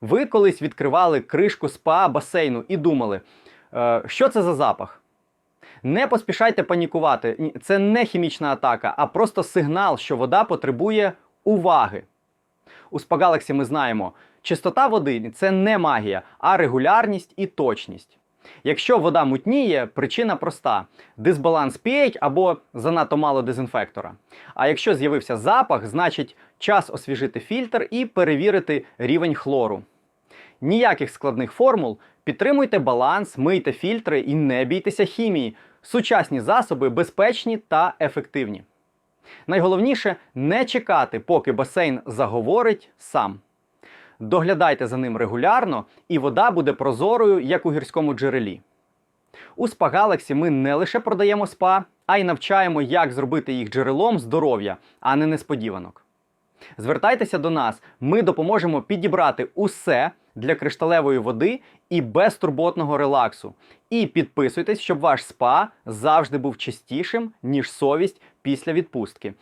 Ви колись відкривали кришку спа басейну і думали, е, що це за запах? Не поспішайте панікувати. Це не хімічна атака, а просто сигнал, що вода потребує уваги. У Galaxy ми знаємо, чистота води це не магія, а регулярність і точність. Якщо вода мутніє, причина проста: дисбаланс pH або занадто мало дезінфектора. А якщо з'явився запах, значить час освіжити фільтр і перевірити рівень хлору. Ніяких складних формул, підтримуйте баланс, мийте фільтри і не бійтеся хімії. Сучасні засоби безпечні та ефективні. Найголовніше не чекати, поки басейн заговорить сам. Доглядайте за ним регулярно, і вода буде прозорою, як у гірському джерелі. У Spa Galaxy ми не лише продаємо спа, а й навчаємо, як зробити їх джерелом здоров'я, а не несподіванок. Звертайтеся до нас, ми допоможемо підібрати усе для кришталевої води і безтурботного релаксу. І підписуйтесь, щоб ваш спа завжди був чистішим, ніж совість після відпустки.